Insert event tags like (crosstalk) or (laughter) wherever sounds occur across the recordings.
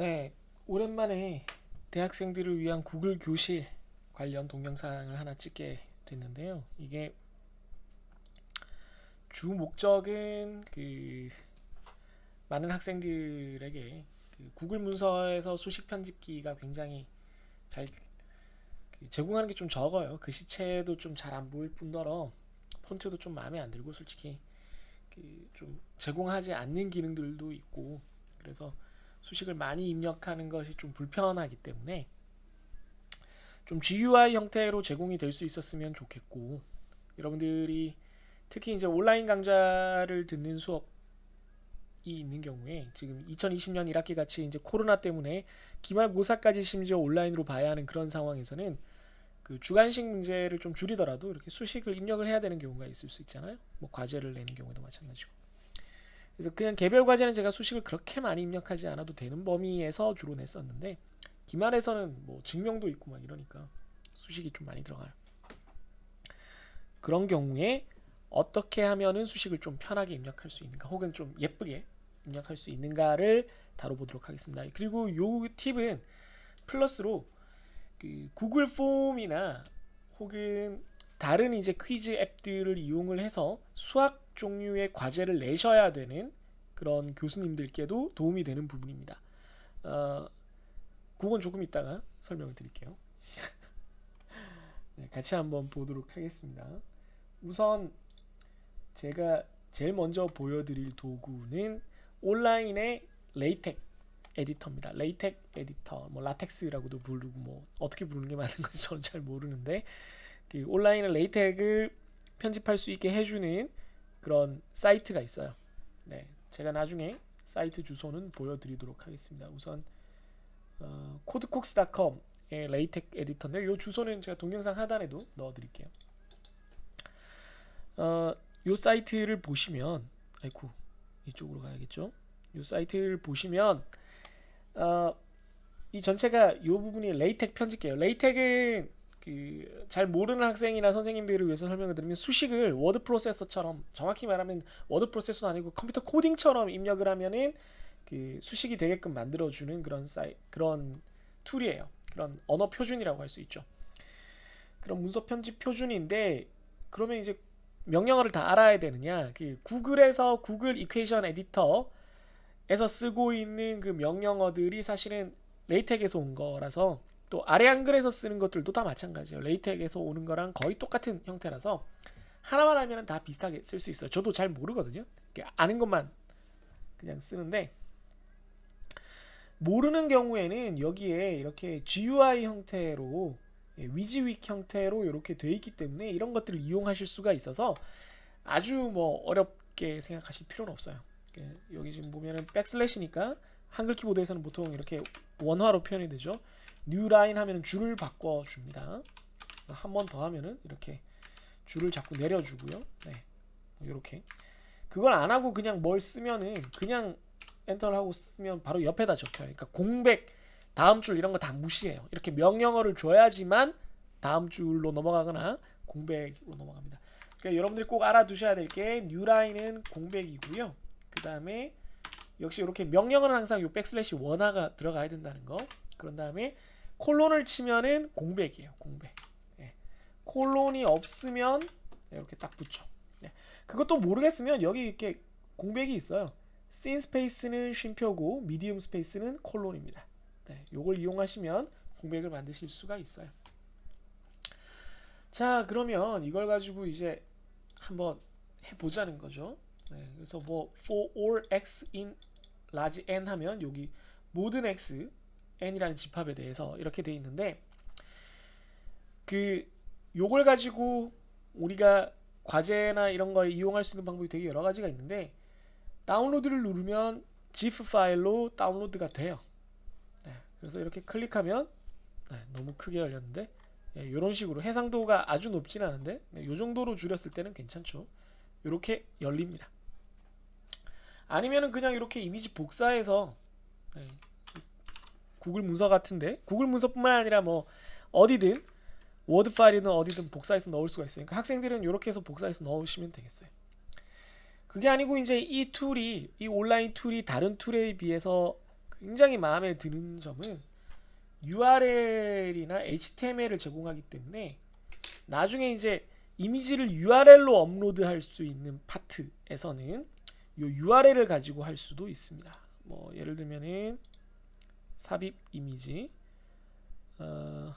네, 오랜만에 대학생들을 위한 구글 교실 관련 동영상을 하나 찍게 됐는데요. 이게 주 목적은 그 많은 학생들에게 그 구글 문서에서 소식 편집기가 굉장히 잘그 제공하는 게 좀 적어요. 글씨체도 좀 잘 안 보일 뿐더러 폰트도 좀 마음에 안 들고 솔직히 그 좀 제공하지 않는 기능들도 있고 그래서 수식을 많이 입력하는 것이 좀 불편하기 때문에 좀 GUI 형태로 제공이 될 수 있었으면 좋겠고 여러분들이 특히 이제 온라인 강좌를 듣는 수업이 있는 경우에 지금 2020년 1학기 같이 이제 코로나 때문에 기말고사까지 심지어 온라인으로 봐야 하는 그런 상황에서는 그 주관식 문제를 좀 줄이더라도 이렇게 수식을 입력을 해야 되는 경우가 있을 수 있잖아요. 뭐 과제를 내는 경우도 마찬가지고. 그래서 그냥 개별 과제는 제가 수식을 그렇게 많이 입력하지 않아도 되는 범위에서 주로 냈었는데 기말에서는 뭐 증명도 있고 막 이러니까 수식이 좀 많이 들어가요. 그런 경우에 어떻게 하면은 수식을 좀 편하게 입력할 수 있는가 혹은 좀 예쁘게 입력할 수 있는가를 다뤄보도록 하겠습니다. 그리고 요 팁은 플러스로 그 구글 폼이나 혹은 다른 이제 퀴즈 앱들을 이용을 해서 수학 종류의 과제를 내셔야 되는 그런 교수님들께도 도움이 되는 부분입니다. 어, 그건 조금 이따가 설명을 드릴게요. (laughs) 네, 같이 한번 보도록 하겠습니다. 우선 제가 제일 먼저 보여드릴 도구는 온라인의 레이텍 에디터입니다. 레이텍 에디터, 뭐 라텍스라고도 부르고 뭐 어떻게 부르는 게 맞는 건지 저는 잘 모르는데 그 온라인의 레이텍을 편집할 수 있게 해주는 그런 사이트가 있어요. 네, 제가 나중에 사이트 주소는 보여드리도록 하겠습니다. 우선 어, codecox.com의 레이텍 에디터인데 이 주소는 제가 동영상 하단에도 넣어드릴게요. 어, 이 사이트를 보시면 아이고 이쪽으로 가야겠죠. 이 사이트를 보시면 어, 이 전체가 이 부분이 레이텍 편집기예요. 레이텍은 그 잘 모르는 학생이나 선생님들을 위해서 설명을 드리면 수식을 워드 프로세서처럼 정확히 말하면 워드 프로세서는 아니고 컴퓨터 코딩처럼 입력을 하면은 그 수식이 되게끔 만들어주는 그런 사이 그런 툴이에요. 그런 언어 표준이라고 할 수 있죠. 그런 문서 편집 표준인데 그러면 이제 명령어를 다 알아야 되느냐? 그 구글에서 구글 이퀘이션 에디터에서 쓰고 있는 그 명령어들이 사실은 레이텍에서 온 거라서 또 아래 한글에서 쓰는 것들도 다 마찬가지예요. 레이텍에서 오는 거랑 거의 똑같은 형태라서 하나만 알면 다 비슷하게 쓸 수 있어요. 저도 잘 모르거든요. 아는 것만 그냥 쓰는데 모르는 경우에는 여기에 이렇게 GUI 형태로 예, 위즈윅 형태로 이렇게 돼 있기 때문에 이런 것들을 이용하실 수가 있어서 아주 뭐 어렵게 생각하실 필요는 없어요. 예, 여기 지금 보면은 백슬래시니까 한글 키보드에서는 보통 이렇게 원화로 표현이 되죠. 뉴 라인 하면은 줄을 바꿔 줍니다. 한 번 더 하면은 이렇게 줄을 자꾸 내려주고요. 네, 이렇게 그걸 안 하고 그냥 뭘 쓰면은 그냥 엔터를 하고 쓰면 바로 옆에다 적혀요. 그러니까 공백 다음 줄 이런 거 다 무시해요. 이렇게 명령어를 줘야지만 다음 줄로 넘어가거나 공백으로 넘어갑니다. 그러니까 여러분들이 꼭 알아두셔야 될 게 뉴라인은 공백이고요. 그 다음에 역시 이렇게 명령어는 항상 이 백슬래시 원화가 들어가야 된다는 거. 그런 다음에 콜론을 치면은 공백이에요. 공백. 예. 콜론이 없으면 이렇게 딱 붙여. 예. 그것도 모르겠으면 여기 이렇게 공백이 있어요. 씬 스페이스는 쉼표고 미디움 스페이스는 콜론입니다. 네, 요걸 이용하시면 공백을 만드실 수가 있어요. 자, 그러면 이걸 가지고 이제 한번 해보자는 거죠. 네, 그래서 뭐 for all x in large n 하면 여기 모든 x n이라는 집합에 대해서 이렇게 돼 있는데 그 요걸 가지고 우리가 과제나 이런 걸 이용할 수 있는 방법이 되게 여러 가지가 있는데 다운로드를 누르면 zip 파일로 다운로드가 돼요. 네, 그래서 이렇게 클릭하면 네, 너무 크게 열렸는데 네, 이런 식으로 해상도가 아주 높진 않은데 네, 이 정도로 줄였을 때는 괜찮죠. 이렇게 열립니다. 아니면은 그냥 이렇게 이미지 복사해서 네, 구글 문서 같은데 구글 문서뿐만 아니라 뭐 어디든 워드 파일이든 어디든 복사해서 넣을 수가 있어요. 그러니까 학생들은 이렇게 해서 복사해서 넣으시면 되겠어요. 그게 아니고 이제 이 툴이 이 온라인 툴이 다른 툴에 비해서 그 굉장히 마음에 드는 점은 URL이나 HTML을 제공하기 때문에 나중에 이제 이미지를 URL로 업로드할 수 있는 파트에서는 이 URL을 가지고 할 수도 있습니다. 뭐 예를 들면은 삽입 이미지 어,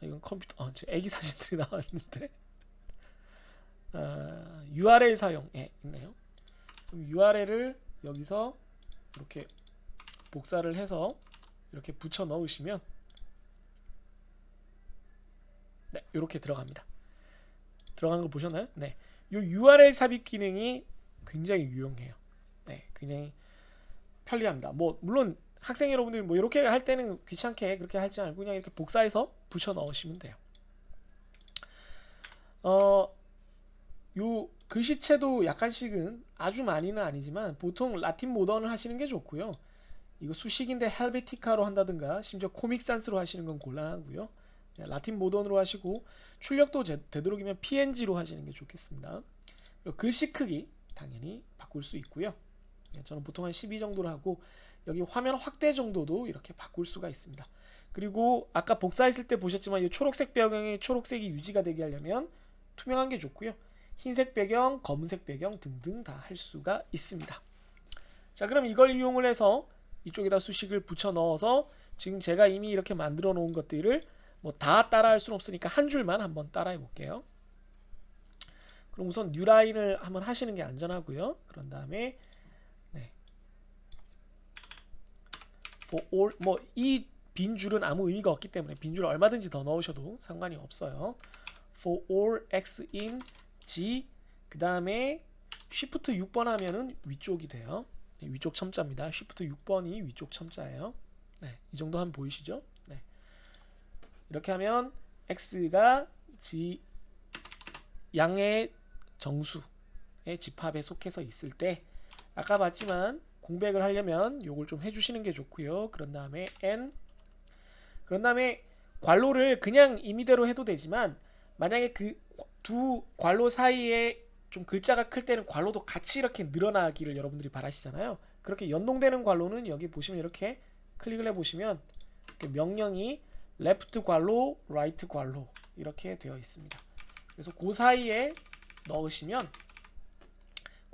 이건 컴퓨터 어, 제 애기 사진들이 (laughs) 나왔는데 어, URL 사용에 있네요. 그럼 URL을 여기서 이렇게 복사를 해서 이렇게 붙여 넣으시면 네, 이렇게 들어갑니다. 들어가는 거 보셨나요? 네. 이 URL 삽입 기능이 굉장히 유용해요. 네, 굉장히 편리합니다. 뭐 물론 학생 여러분들이 뭐 이렇게 할 때는 귀찮게 그렇게 하지 않고 그냥 이렇게 복사해서 붙여 넣으시면 돼요. 어, 요 글씨체도 약간씩은 아주 많이는 아니지만 보통 라틴 모던을 하시는 게 좋고요. 이거 수식인데 헬베티카로 한다든가 심지어 코믹 산스로 하시는 건 곤란하고요. 네, 라틴 모던으로 하시고 출력도 제- 되도록이면 PNG로 하시는 게 좋겠습니다. 글씨 크기 당연히 바꿀 수 있고요. 네, 저는 보통 한 12 정도로 하고 여기 화면 확대 정도도 이렇게 바꿀 수가 있습니다. 그리고 아까 복사했을 때 보셨지만 이 초록색 배경이 초록색이 유지가 되게 하려면 투명한 게 좋고요. 흰색 배경, 검은색 배경 등등 다 할 수가 있습니다. 자, 그럼 이걸 이용을 해서 이쪽에다 수식을 붙여 넣어서 지금 제가 이미 이렇게 만들어 놓은 것들을 뭐 다 따라할 수는 없으니까 한 줄만 한번 따라해 볼게요. 그럼 우선 뉴라인을 한번 하시는 게 안전하고요. 그런 다음에 네. for all 뭐이 빈 줄은 아무 의미가 없기 때문에 빈 줄을 얼마든지 더 넣으셔도 상관이 없어요. for all x in g 그 다음에 shift 6번 하면은 위쪽이 돼요. 네, 위쪽 첨자입니다. shift 6번이 위쪽 첨자예요. 네, 이 정도 하면 보이시죠? 네. 이렇게 하면 x가 g 양의 정수의 집합에 속해서 있을 때 아까 봤지만 공백을 하려면 요걸 좀 해주시는 게 좋고요. 그런 다음에 n 그런 다음에 괄호를 그냥 임의대로 해도 되지만 만약에 그 두 괄호 사이에 좀 글자가 클 때는 괄호도 같이 이렇게 늘어나기를 여러분들이 바라시잖아요. 그렇게 연동되는 괄호는 여기 보시면 이렇게 클릭을 해보시면 명령이 left 괄호, right 괄호 이렇게 되어 있습니다. 그래서 그 사이에 넣으시면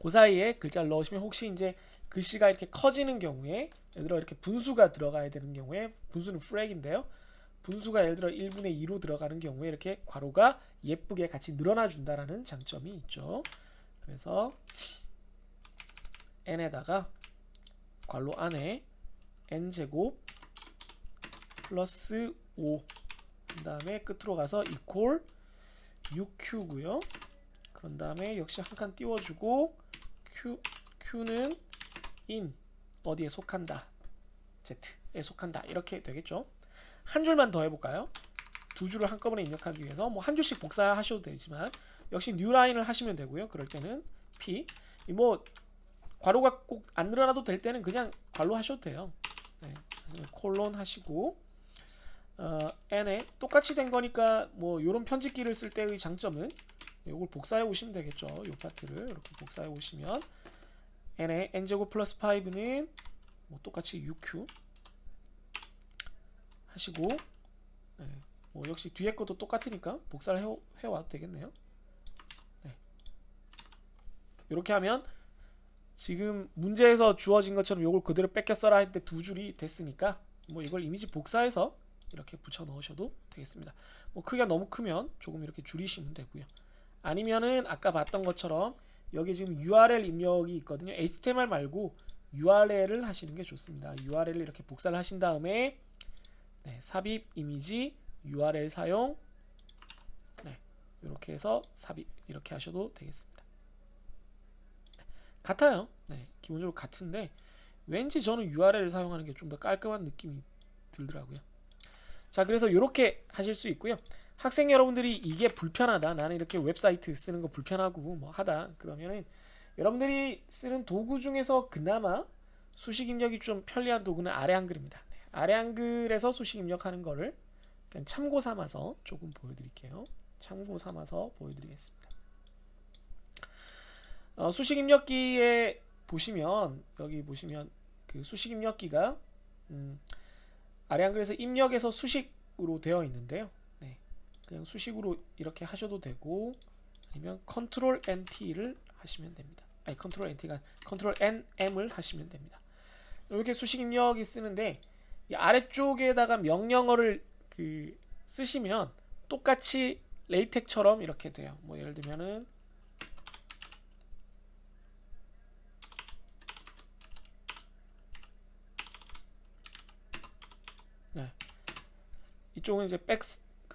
그 사이에 글자를 넣으시면 혹시 이제 글씨가 이렇게 커지는 경우에 예를 들어 이렇게 분수가 들어가야 되는 경우에 분수는 프랙인데요. 분수가 예를 들어 1분의 2로 들어가는 경우에 이렇게 괄호가 예쁘게 같이 늘어나 준다라는 장점이 있죠. 그래서 n에다가 괄호 안에 n 제곱 플러스 5 그다음에 끝으로 가서 이퀄 6q고요. 그런 다음에 역시 한 칸 띄워주고 q q는 in 어디에 속한다 z에 속한다 이렇게 되겠죠. 한 줄만 더 해볼까요? 두 줄을 한꺼번에 입력하기 위해서 뭐 한 줄씩 복사하셔도 되지만 역시 뉴라인을 하시면 되고요. 그럴 때는 p 이뭐 괄호가 꼭 안 늘어나도 될 때는 그냥 괄호 하셔도 돼요. 네, 콜론 하시고 어, n에 똑같이 된 거니까 뭐 이런 편집기를 쓸 때의 장점은 이걸 복사해 오시면 되겠죠. 이 파트를 이렇게 복사해 오시면 n에 n 제곱 플러스 5는 뭐 똑같이 6q 하시고 네, 뭐 역시 뒤에 것도 똑같으니까 복사를 해, 해와도 되겠네요. 네. 이렇게 하면 지금 문제에서 주어진 것처럼 이걸 그대로 뺏겨 써라 할 때 두 줄이 됐으니까 뭐 이걸 이미지 복사해서 이렇게 붙여 넣으셔도 되겠습니다. 뭐 크기가 너무 크면 조금 이렇게 줄이시면 되고요. 아니면은 아까 봤던 것처럼 여기 지금 URL 입력이 있거든요. HTML 말고 URL을 하시는 게 좋습니다. URL을 이렇게 복사를 하신 다음에 네, 삽입 이미지 URL 사용 네, 이렇게 해서 삽입 이렇게 하셔도 되겠습니다. 네, 같아요. 네, 기본적으로 같은데 왠지 저는 URL을 사용하는 게 좀 더 깔끔한 느낌이 들더라고요. 자, 그래서 이렇게 하실 수 있고요. 학생 여러분들이 이게 불편하다. 나는 이렇게 웹사이트 쓰는 거 불편하고 뭐 하다. 그러면은 여러분들이 쓰는 도구 중에서 그나마 수식 입력이 좀 편리한 도구는 아래 한글입니다. 네, 아래 한글에서 수식 입력하는 거를 그냥 참고 삼아서 조금 보여드릴게요. 참고 삼아서 보여드리겠습니다. 어, 수식 입력기에 보시면 여기 보시면 그 수식 입력기가 음, 아래 한글에서 입력에서 수식으로 되어 있는데요. 네, 그냥 수식으로 이렇게 하셔도 되고 아니면 컨트롤 NT를 하시면 됩니다. 아니 컨트롤 NT가 컨트롤 NM을 하시면 됩니다. 이렇게 수식 입력이 쓰는데 이 아래쪽에다가 명령어를 그 쓰시면 똑같이 레이텍처럼 이렇게 돼요. 뭐 예를 들면은 네. 이쪽은 이제 백, 그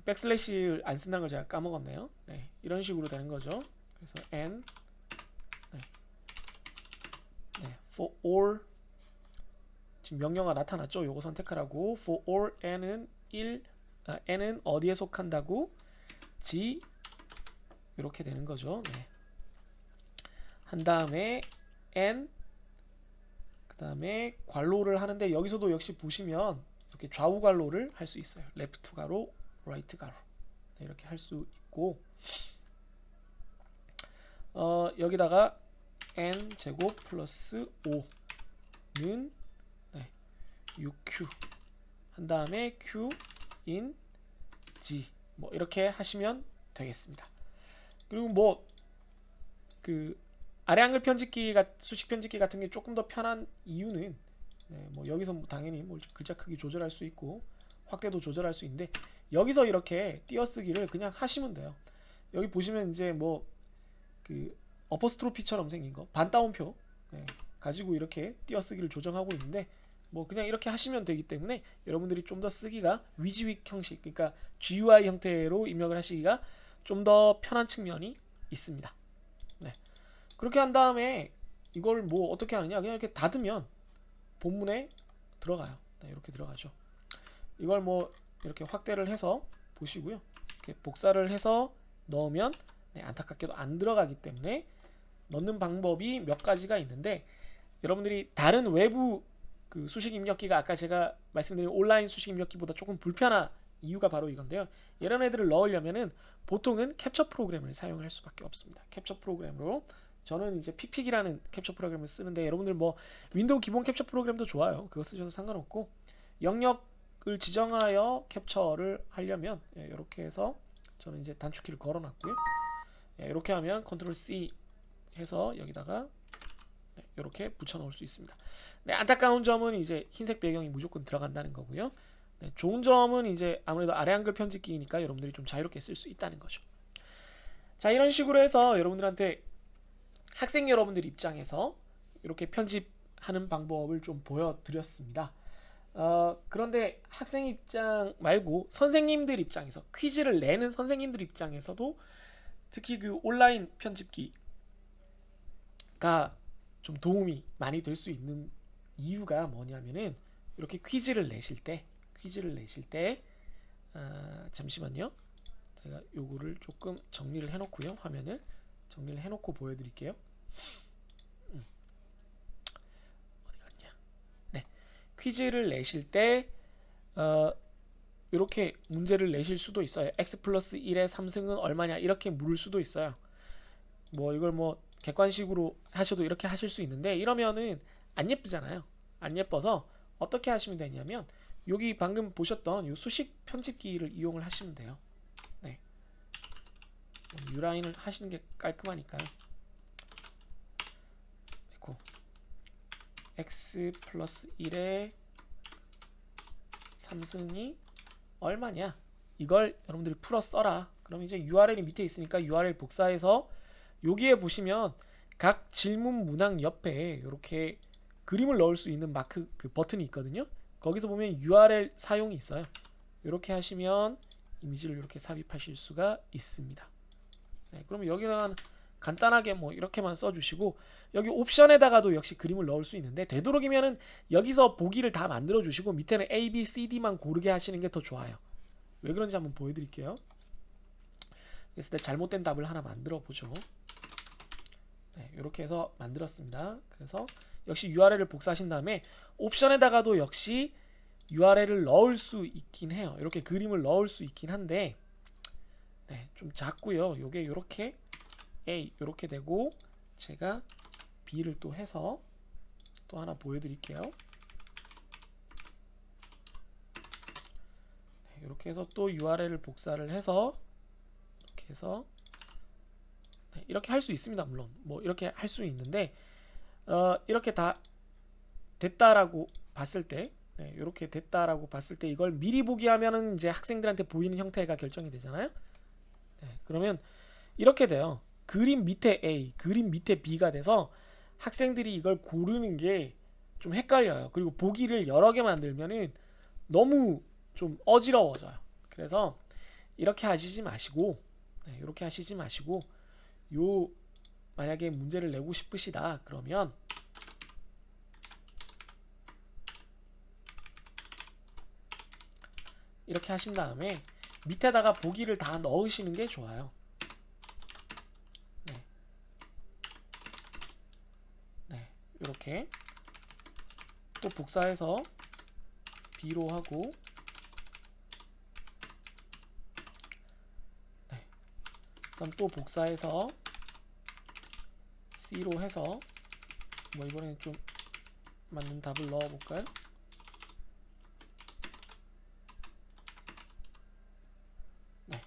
백슬래시를 안 쓴다는 걸 제가 까먹었네요. 네. 이런 식으로 되는 거죠. 그래서 n 네. 네. for all 지금 명령어가 나타났죠. 요거 선택하라고 for all n은 1 아, n은 어디에 속한다고 g 이렇게 되는 거죠. 네. 한 다음에 n 그 다음에 괄호를 하는데 여기서도 역시 보시면 이렇게 좌우 괄호를 할 수 있어요. 레프트 가로, 라이트 가로. 네, 이렇게 할 수 있고. 어, 여기다가 n 제곱 플러스 5는 네, 6q 한 다음에 q in g. 뭐 이렇게 하시면 되겠습니다. 그리고 뭐 그 아래 한글 편집기가 수식 편집기 같은 게 조금 더 편한 이유는 네, 뭐 여기서 뭐 당연히 뭐 글자 크기 조절할 수 있고 확대도 조절할 수 있는데 여기서 이렇게 띄어쓰기를 그냥 하시면 돼요. 여기 보시면 이제 뭐 그 어퍼스트로피처럼 생긴 거 반따옴표 네, 가지고 이렇게 띄어쓰기를 조정하고 있는데 뭐 그냥 이렇게 하시면 되기 때문에 여러분들이 좀 더 쓰기가 위지윅 형식 그러니까 GUI 형태로 입력을 하시기가 좀 더 편한 측면이 있습니다. 네. 그렇게 한 다음에 이걸 뭐 어떻게 하느냐 그냥 이렇게 닫으면 본문에 들어가요. 네, 이렇게 들어가죠. 이걸 뭐 이렇게 확대를 해서 보시고요. 이렇게 복사를 해서 넣으면 네, 안타깝게도 안 들어가기 때문에 넣는 방법이 몇 가지가 있는데 여러분들이 다른 외부 그 수식 입력기가 아까 제가 말씀드린 온라인 수식 입력기보다 조금 불편한 이유가 바로 이건데요. 이런 애들을 넣으려면은 보통은 캡처 프로그램을 사용할 수밖에 없습니다. 캡처 프로그램으로 저는 이제 픽픽이라는 캡처 프로그램을 쓰는데 여러분들 뭐 윈도우 기본 캡처 프로그램도 좋아요. 그거 쓰셔도 상관없고 영역 을 지정하여 캡처를 하려면 예, 이렇게 해서 저는 이제 단축키를 걸어놨고요. 예, 이렇게 하면 컨트롤 C 해서 여기다가 네, 이렇게 붙여넣을 수 있습니다. 네, 안타까운 점은 이제 흰색 배경이 무조건 들어간다는 거고요. 네, 좋은 점은 이제 아무래도 아래 한글 편집기니까 여러분들이 좀 자유롭게 쓸 수 있다는 거죠. 자, 이런 식으로 해서 여러분들한테 학생 여러분들 입장에서 이렇게 편집하는 방법을 좀 보여드렸습니다. 어, 그런데 학생 입장 말고 선생님들 입장에서 퀴즈를 내는 선생님들 입장에서도 특히 그 온라인 편집기가 좀 도움이 많이 될 수 있는 이유가 뭐냐면은 이렇게 퀴즈를 내실 때 퀴즈를 내실 때 아, 잠시만요. 제가 요거를 조금 정리를 해놓고요. 화면을 정리를 해놓고 보여드릴게요. 음. 어디 갔냐? 네, 퀴즈를 내실 때 어, 이렇게 문제를 내실 수도 있어요. x 플러스 1의 3승은 얼마냐 이렇게 물을 수도 있어요. 뭐 이걸 뭐 객관식으로 하셔도 이렇게 하실 수 있는데 이러면은 안 예쁘잖아요. 안 예뻐서 어떻게 하시면 되냐면 여기 방금 보셨던 요 수식 편집기를 이용을 하시면 돼요. 네. 뭐 유라인을 하시는 게 깔끔하니까요. 에코 x 플러스 1의 3승이 얼마냐? 이걸 여러분들이 풀어 써라. 그럼 이제 URL이 밑에 있으니까 URL 복사해서 여기에 보시면 각 질문 문항 옆에 이렇게 그림을 넣을 수 있는 마크 그 버튼이 있거든요. 거기서 보면 URL 사용이 있어요. 이렇게 하시면 이미지를 이렇게 삽입하실 수가 있습니다. 네, 그러면 여기는 간단하게 뭐 이렇게만 써주시고 여기 옵션에다가도 역시 그림을 넣을 수 있는데 되도록이면은 여기서 보기를 다 만들어 주시고 밑에는 A, B, C, D만 고르게 하시는 게 더 좋아요. 왜 그런지 한번 보여드릴게요. 때 잘못된 답을 하나 만들어 보죠. 네, 이렇게 해서 만들었습니다. 그래서 역시 URL을 복사하신 다음에 옵션에다가도 역시 URL을 넣을 수 있긴 해요. 이렇게 그림을 넣을 수 있긴 한데 네, 좀 작고요. 요게 이렇게 A 이렇게 되고 제가 B를 또 해서 또 하나 보여드릴게요. 네, 이렇게 해서 또 URL을 복사를 해서 이렇게 해서 네, 이렇게 할 수 있습니다. 물론 뭐 이렇게 할 수 있는데 어, 이렇게 다 됐다라고 봤을 때 네, 이렇게 됐다라고 봤을 때 이걸 미리 보기 하면은 이제 학생들한테 보이는 형태가 결정이 되잖아요. 네, 그러면 이렇게 돼요. 그림 밑에 A, 그림 밑에 B가 돼서 학생들이 이걸 고르는 게 좀 헷갈려요. 그리고 보기를 여러 개 만들면은 너무 좀 어지러워져요. 그래서 이렇게 하시지 마시고 네, 이렇게 하시지 마시고 요 만약에 문제를 내고 싶으시다 그러면 이렇게 하신 다음에 밑에다가 보기를 다 넣으시는 게 좋아요. 네. 네, 이렇게 또 복사해서 B로 하고 네. 그럼 또 복사해서 C로 해서 뭐 이번에는 좀 맞는 답을 넣어 볼까요? 네.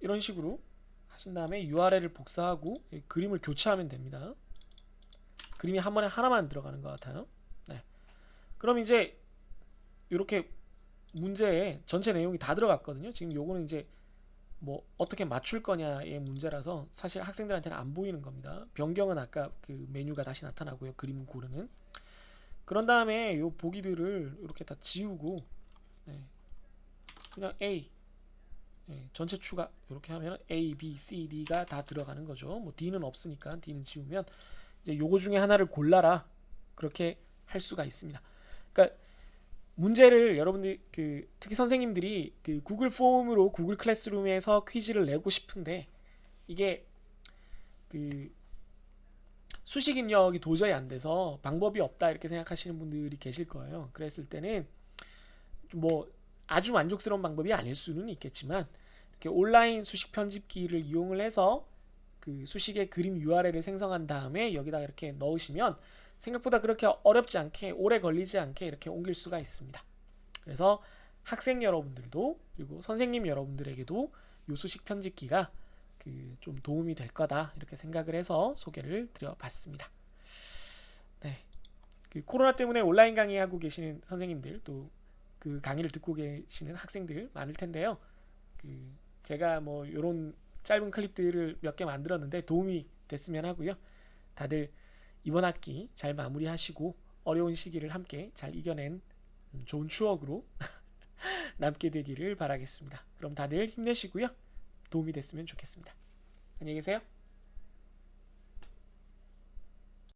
이런 식으로 하신 다음에 URL을 복사하고 이 그림을 교체하면 됩니다. 그림이 한 번에 하나만 들어가는 것 같아요. 네. 그럼 이제 이렇게 문제에 전체 내용이 다 들어갔거든요. 지금 요거는 이제 뭐 어떻게 맞출 거냐의 문제라서 사실 학생들한테는 안 보이는 겁니다. 변경은 아까 그 메뉴가 다시 나타나고요. 그림 고르는. 그런 다음에 요 보기들을 이렇게 다 지우고 네. 그냥 A 예, 전체 추가 이렇게 하면 A, B, C, D가 다 들어가는 거죠. 뭐 D는 없으니까 D는 지우면 이제 요거 중에 하나를 골라라 그렇게 할 수가 있습니다. 그러니까 문제를 여러분들 그 특히 선생님들이 그 구글 폼으로 구글 클래스룸에서 퀴즈를 내고 싶은데 이게 그 수식 입력이 도저히 안 돼서 방법이 없다 이렇게 생각하시는 분들이 계실 거예요. 그랬을 때는 뭐 아주 만족스러운 방법이 아닐 수는 있겠지만 이렇게 온라인 수식 편집기를 이용을 해서 그 수식의 그림 URL을 생성한 다음에 여기다 이렇게 넣으시면 생각보다 그렇게 어렵지 않게 오래 걸리지 않게 이렇게 옮길 수가 있습니다. 그래서 학생 여러분들도 그리고 선생님 여러분들에게도 요 수식 편집기가 그 좀 도움이 될 거다 이렇게 생각을 해서 소개를 드려봤습니다. 네, 그 코로나 때문에 온라인 강의하고 계시는 선생님들 또 그 강의를 듣고 계시는 학생들 많을 텐데요. 그 제가 뭐 이런 짧은 클립들을 몇 개 만들었는데 도움이 됐으면 하고요. 다들 이번 학기 잘 마무리하시고 어려운 시기를 함께 잘 이겨낸 음, 좋은 추억으로 (laughs) 남게 되기를 바라겠습니다. 그럼 다들 힘내시고요. 도움이 됐으면 좋겠습니다. 안녕히 계세요.